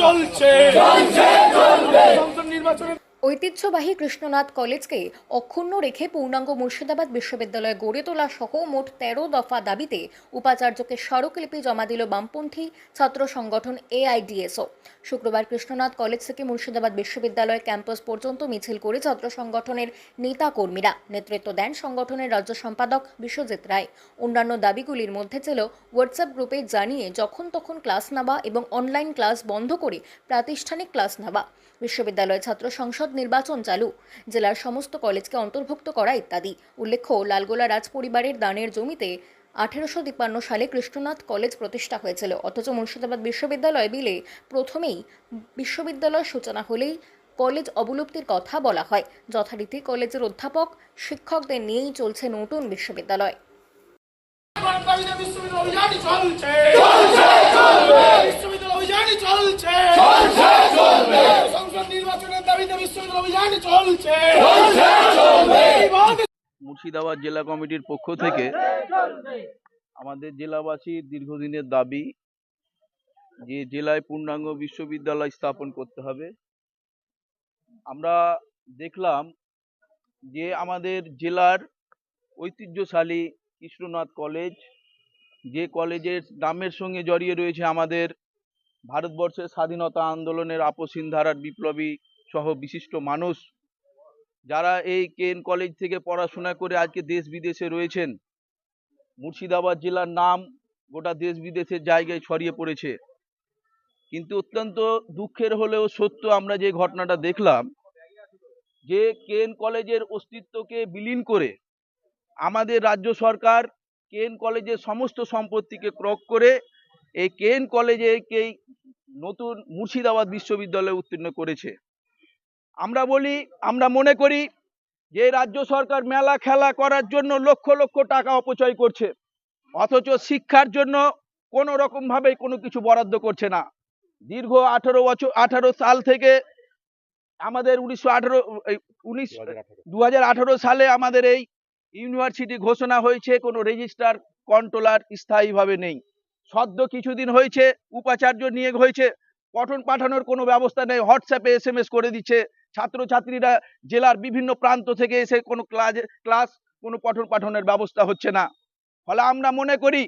চলছে। সংসদ নির্বাচনের ঐতিহ্যবাহী কৃষ্ণনাথ কলেজকে অক্ষুণ্ণ রেখে পূর্ণাঙ্গ মুর্শিদাবাদ বিশ্ববিদ্যালয় গড়ে তোলা সহ মোট তেরো দফা দাবিতে উপাচার্যকে স্মারকলিপি জমা দিল বামপন্থী ছাত্র সংগঠন এআইডিএসও। শুক্রবার কৃষ্ণনাথ কলেজ থেকে মুর্শিদাবাদ বিশ্ববিদ্যালয় ক্যাম্পাস পর্যন্ত মিছিল করে ছাত্র সংগঠনের নেতা কর্মীরা নেতৃত্ব দেন সংগঠনের রাজ্য সম্পাদক বিশ্বজিৎ রায়। অন্যান্য দাবিগুলির মধ্যে ছিল হোয়াটসঅ্যাপ গ্রুপে জানিয়ে যখন তখন ক্লাস নেওয়া এবং অনলাইন ক্লাস বন্ধ করে প্রাতিষ্ঠানিক ক্লাস নেওয়া। বিশ্ববিদ্যালয় ছাত্র সংসদ নির্বাচন চালু। জেলার সমস্ত কলেজকে অন্তর্ভুক্ত করা ইত্যাদি। উল্লেখ্য লালগোলা রাজ পরিবারের দানের জমিতে আঠেরোশো তিপ্পান্ন সালে কৃষ্ণনাথ কলেজ প্রতিষ্ঠা হয়েছিল। অথচ মুর্শিদাবাদ বিশ্ববিদ্যালয় বিলে প্রথমেই বিশ্ববিদ্যালয় সূচনা হলেই কলেজ অবলুপ্তির কথা বলা হয়। যথারীতি কলেজের অধ্যাপক শিক্ষকদের নিয়েই চলছে নতুন বিশ্ববিদ্যালয়। বিশ্ববিদ্যালয় অভিযান চলছে বিশ্ববিদ্যালয় অভিযান চলছে সংসদ নির্বাচনের দাবিতে বিশ্ববিদ্যালয় অভিযান চলছে এইভাবে মুর্শিদাবাদ জেলা কমিটির পক্ষ থেকে আমাদের জেলাবাসীর দীর্ঘদিনের দাবি যে জেলায় পূর্ণাঙ্গ বিশ্ববিদ্যালয় স্থাপন করতে হবে। আমরা দেখলাম যে আমাদের জেলার ঐতিহ্যশালী কৃষ্ণনাথ কলেজ, যে কলেজের নামের সঙ্গে জড়িয়ে রয়েছে আমাদের ভারতবর্ষের স্বাধীনতা আন্দোলনের আপসীন ধারার বিপ্লবী সহ বিশিষ্ট মানুষ যারা এই কেন কলেজ থেকে পড়াশোনা করে আজকে দেশ বিদেশে রয়েছেন। মুর্শিদাবাদ জেলার নাম গোটা দেশ বিদেশের জায়গায় ছড়িয়ে পড়েছে। কিন্তু অত্যন্ত দুঃখের হলেও সত্য আমরা যে ঘটনাটা দেখলাম, যে কেন কলেজের অস্তিত্বকে বিলীন করে আমাদের রাজ্য সরকার কেন কলেজের সমস্ত সম্পত্তিকে ক্রয় করে এই কেন কলেজেকেই নতুন মুর্শিদাবাদ বিশ্ববিদ্যালয়ে উত্তীর্ণ করেছে। আমরা বলি, আমরা মনে করি যে রাজ্য সরকার মেলা খেলা করার জন্য লক্ষ লক্ষ টাকা অপচয় করছে। অথচ শিক্ষার জন্য কোনো রকমভাবেই কোনো কিছু বরাদ্দ করছে না। দীর্ঘ আঠারো বছর, আঠারো সাল থেকে আমাদের উনিশশো আঠারো উনিশ দু সালে আমাদের এই ইউনিভার্সিটি ঘোষণা হয়েছে, কোনো রেজিস্ট্রার কন্ট্রোলার স্থায়ীভাবে নেই। সদ্য কিছুদিন হয়েছে, উপাচার্য নিয়োগ হয়েছে, পঠন পাঠানোর কোনো ব্যবস্থা নেই, হোয়াটসঅ্যাপে এস করে দিচ্ছে ছাত্রছাত্রীরা জেলার বিভিন্ন প্রান্ত থেকে এসে কোনো ক্লাস ক্লাস, কোনো পঠন পাঠনের ব্যবস্থা হচ্ছে না। ফলে আমরা মনে করি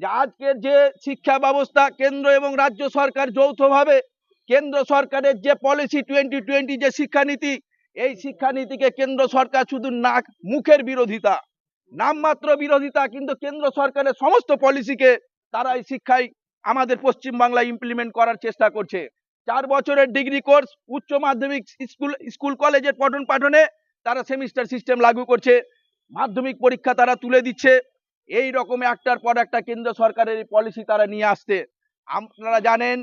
যে আজকের যে শিক্ষা ব্যবস্থা কেন্দ্র এবং রাজ্য সরকার যৌথভাবে, কেন্দ্র সরকারের যে পলিসি টোয়েন্টি টোয়েন্টি যে শিক্ষানীতি, এই শিক্ষানীতিকে কেন্দ্র সরকার শুধু নাক, মুখের বিরোধিতা, নামমাত্র বিরোধিতা, কিন্তু কেন্দ্র সরকারের সমস্ত পলিসিকে তারা এই শিক্ষায় আমাদের পশ্চিম বাংলায় ইমপ্লিমেন্ট করার চেষ্টা করছে। চার বছরের ডিগ্রি কোর্স উচ্চ মাধ্যমিক স্কুল স্কুল কলেজের পঠন পাঠনে তারা সেমিস্টার সিস্টেম লাগু করছে। মাধ্যমিক পরীক্ষা তারা তুলে দিচ্ছে। এই রকম একটার পর একটা কেন্দ্র সরকারের পলিসি তারা নিয়ে আসছে। আপনারা জানেন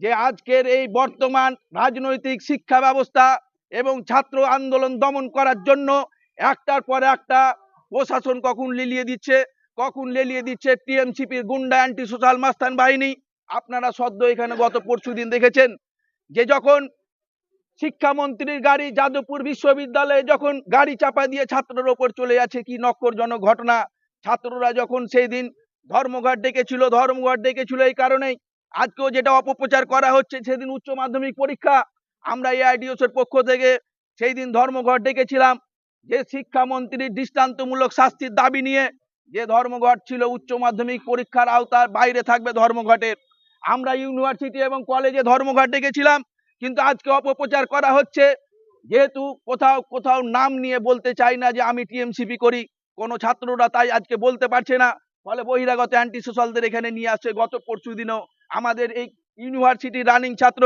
যে আজকের এই বর্তমান রাজনৈতিক শিক্ষা ব্যবস্থা এবং ছাত্র আন্দোলন দমন করার জন্য একটার পর একটা প্রশাসন কখন লিলিয়ে দিচ্ছে? কখন লেলিয়ে দিচ্ছে? টিএমসিপির গুন্ডা অ্যান্টি সোশ্যাল মাস্তান বাহিনী আপনারা সদ্য এখানে গত পরশু দিন দেখেছেন যে যখন শিক্ষামন্ত্রীর গাড়ি যাদবপুর বিশ্ববিদ্যালয়ে যখন গাড়ি চাপা দিয়ে ছাত্রের ওপর চলে যাচ্ছে, কি নক্করজনক ঘটনা। ছাত্ররা যখন সেই দিন ধর্মঘট ডেকেছিল ধর্মঘট ডেকেছিল এই কারণেই আজকেও যেটা অপপ্রচার করা হচ্ছে সেদিন উচ্চ মাধ্যমিক পরীক্ষা। আমরা এআইডিওস এর পক্ষ থেকে সেই দিন ধর্মঘট ডেকেছিলাম যে শিক্ষামন্ত্রীর দৃষ্টান্তমূলক শাস্তির দাবি নিয়ে যে ধর্মঘট ছিল উচ্চ মাধ্যমিক পরীক্ষার আওতার বাইরে থাকবে ধর্মঘটের। আমরা ইউনিভার্সিটি এবং কলেজে ধর্মঘট ডেকেছিলাম কিন্তু আজকে অপপ্রচার করা হচ্ছে। যেহেতু কোথাও কোথাও নাম নিয়ে বলতে চাই না যে আমি টিএমসিপি করি, কোনো ছাত্ররা তাই আজকে বলতে পারছে না। ফলে বহিরাগত অ্যান্টি সোশ্যালদের এখানে নিয়ে আসছে গত পরশু দিনও। আমাদের এই ইউনিভার্সিটি রানিং ছাত্র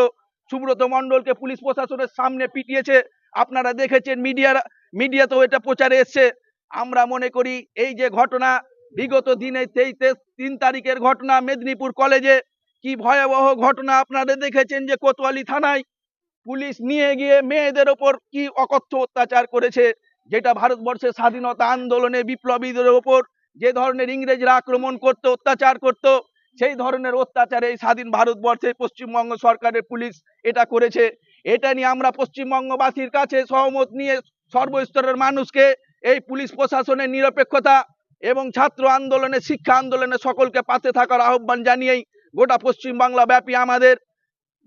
সুব্রত মণ্ডলকে পুলিশ প্রশাসনের সামনে পিটিয়েছে। আপনারা দেখেছেন মিডিয়ার, মিডিয়াতেও এটা প্রচারে এসছে। আমরা মনে করি এই যে ঘটনা, বিগত দিনে তেইশ, তিন তারিখের ঘটনা মেদিনীপুর কলেজে কি ভয়াবহ ঘটনা আপনারা দেখেছেন যে কোতোয়ালি থানায় পুলিশ নিয়ে গিয়ে মেয়েদের ওপর কি অকথ্য অত্যাচার করেছে? যেটা ভারতবর্ষের স্বাধীনতা আন্দোলনে বিপ্লবীদের ওপর যে ধরনের ইংরেজরা আক্রমণ করতো, অত্যাচার করত, সেই ধরনের অত্যাচারে এই স্বাধীন ভারতবর্ষে পশ্চিমবঙ্গ সরকারের পুলিশ এটা করেছে। এটা নিয়ে আমরা পশ্চিমবঙ্গবাসীর কাছে সহমত নিয়ে সর্বস্তরের মানুষকে এই পুলিশ প্রশাসনের নিরপেক্ষতা এবং ছাত্র আন্দোলনে শিক্ষা আন্দোলনে সকলকে পাশে থাকার আহ্বান জানিয়েই গোটা পশ্চিম বাংলা ব্যাপী আমাদের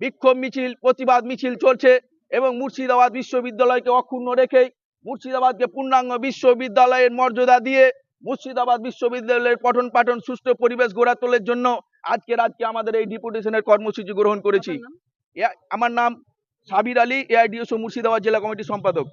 বিক্ষোভ মিছিল প্রতিবাদ মিছিল চলছে এবং মুর্শিদাবাদ বিশ্ববিদ্যালয়কে অক্ষুণ্ণ রেখে মুর্শিদাবাদকে পূর্ণাঙ্গ বিশ্ববিদ্যালয়ের মর্যাদা দিয়ে মুর্শিদাবাদ বিশ্ববিদ্যালয়ের পঠন পাঠন সুষ্ঠু পরিবেশ গড়ে তোলার জন্য আজকে আজকে আমাদের এই ডিপুটেশনের কর্মসূচি গ্রহণ করেছি। আমার নাম সাবির আলী এআইডিএসও মুর্শিদাবাদ জেলা কমিটির সম্পাদক।